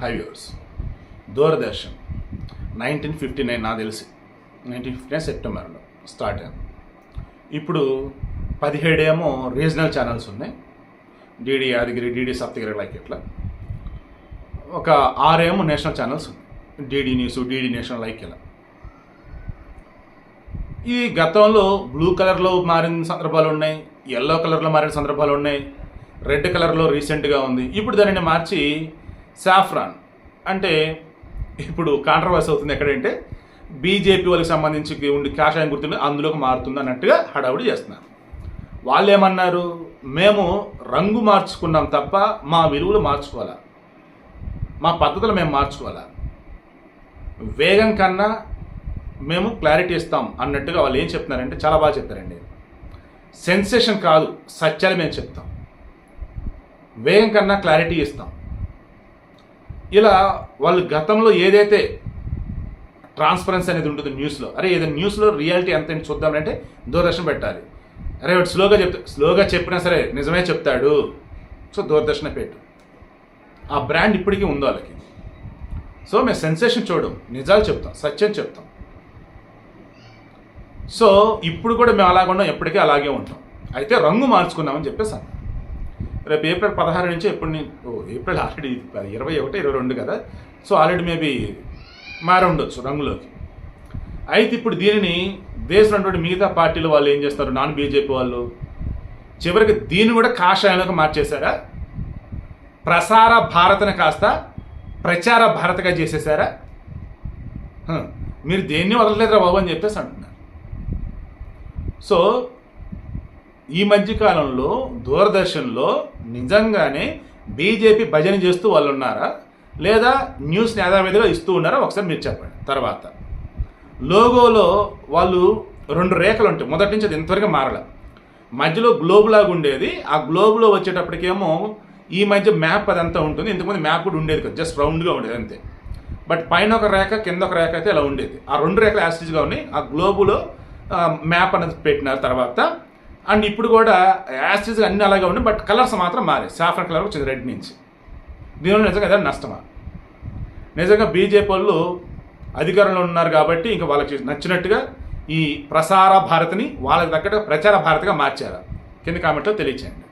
Hi viewers Doordarshan nineteen fifty nine నాకు తెలిసి. Nineteen fifty nine సెప్టెంబర్లో స్టార్ట్ అయింది. ఇప్పుడు పదిహేడేమో రీజనల్ ఛానల్స్ ఉన్నాయి. DD Yadagiri DD Saptagiri like ఇట్లా. ఒక ఆరేమో నేషనల్ ఛానల్స్ ఉన్నాయి. DD news DD national like ఇలా. ఈ గతంలో బ్లూ కలర్లో మారిన సందర్భాలు ఉన్నాయి ఎల్లో కలర్లో మారిన సందర్భాలు ఉన్నాయి రెడ్ కలర్లో రీసెంట్గా ఉంది. ఇప్పుడు దానిని మార్చి సాఫ్రాన్ అంటే ఇప్పుడు కాంట్రవర్సీ అవుతుంది ఎక్కడంటే బీజేపీ వాళ్ళకి సంబంధించి ఉండి కాషాయం గుర్తుంది అందులోకి మారుతుంది అన్నట్టుగా హడావుడి చేస్తున్నారు. వాళ్ళు ఏమన్నారు మేము రంగు మార్చుకున్నాం తప్ప మా విలువలు మార్చుకోవాలా? మా పద్ధతులు మేము మార్చుకోవాలా? వేగం కన్నా మేము క్లారిటీ ఇస్తాం అన్నట్టుగా వాళ్ళు ఏం చెప్తున్నారంటే చాలా బాగా చెప్పారండి. సెన్సేషన్ కాదు సత్యాలు మేము చెప్తాం. వేగం కన్నా క్లారిటీ ఇస్తాం. ఇలా వాళ్ళు గతంలో ఏదైతే ట్రాన్స్పరెన్సీ అనేది ఉంటుంది న్యూస్లో అరే ఏదైనా న్యూస్లో రియాలిటీ ఎంత చూద్దామంటే దూరదర్శన్ పెట్టాలి. అరే వాడు స్లోగా చెప్తా స్లోగా చెప్పినా సరే నిజమే చెప్తాడు. సో దూరదర్శన పెట్టు. ఆ బ్రాండ్ ఇప్పటికీ ఉంది వాళ్ళకి. సో మేము సెన్సేషన్ చూడడం నిజాలు చెప్తాం సత్యం చెప్తాం. సో ఇప్పుడు కూడా మేము అలాగే ఉన్నాం ఎప్పటికీ అలాగే ఉంటాం. అయితే రంగు మార్చుకున్నామని చెప్పేసి అన్నా. రేపు ఏప్రిల్ పదహారు నుంచి ఎప్పుడు ఓ ఏప్రిల్ ఆల్రెడీ ఇరవై ఒకటి ఇరవై రెండు కదా? సో ఆల్రెడీ మేబీ మారి ఉండొచ్చు రంగులోకి. అయితే ఇప్పుడు దీనిని దేశంలోటువంటి మిగతా పార్టీలు వాళ్ళు ఏం చేస్తారు? నాన్ బీజేపీ వాళ్ళు? చివరికి దీన్ని కూడా కాషాయంలోకి మార్చేశారా? ప్రసార భారత్ని కాస్త ప్రచార భారత్గా చేసేసారా మీరు దేన్ని వదలలేదురా బాబు అని చెప్పేసి అంటున్నారు. సో ఈ మధ్యకాలంలో దూరదర్శన్లో నిజంగానే బీజేపీ భజన చేస్తూ వాళ్ళు ఉన్నారా లేదా న్యూస్ని యథావిధిగా ఇస్తూ ఉన్నారా? ఒకసారి మీరు చెప్పండి. తర్వాత. లోగోలో వాళ్ళు రెండు రేఖలు ఉంటాయి. మొదటి నుంచి అది ఇంతవరకు మారల. మధ్యలో గ్లోబ్ లాగా ఉండేది. ఆ గ్లోబ్లో వచ్చేటప్పటికేమో ఈ మధ్య మ్యాప్ అదంతా ఉంటుంది. ఇంతకుముందు మ్యాప్ కూడా ఉండేది కదా. జస్ట్ రౌండ్గా ఉండేది అంతే. బట్ పైన ఒక రేఖ కింద ఒక రేఖ అయితే ఇలా ఉండేది. ఆ రెండు రేఖలు యాసిడ్గా ఉన్నాయి. ఆ గ్లోబులో మ్యాప్ అనేది పెట్టినారు తర్వాత. అండ్ ఇప్పుడు కూడా యాసిడ్స్ అన్ని అలాగే ఉన్నాయి బట్ కలర్స్ మాత్రం మారాయి. సాఫ్రన్ కలర్ వచ్చింది రెడ్ నుంచి. దీనివల్ల నిజంగా ఏదైనా నష్టమా? నిజంగా బీజేపీ వాళ్ళు అధికారంలో ఉన్నారు కాబట్టి ఇంకా వాళ్ళకి నచ్చినట్టుగా ఈ ప్రసార భారతిని వాళ్ళకి తగ్గట్టు ప్రచార భారతిగా మార్చారు. కింద కామెంట్లో తెలియచేయండి.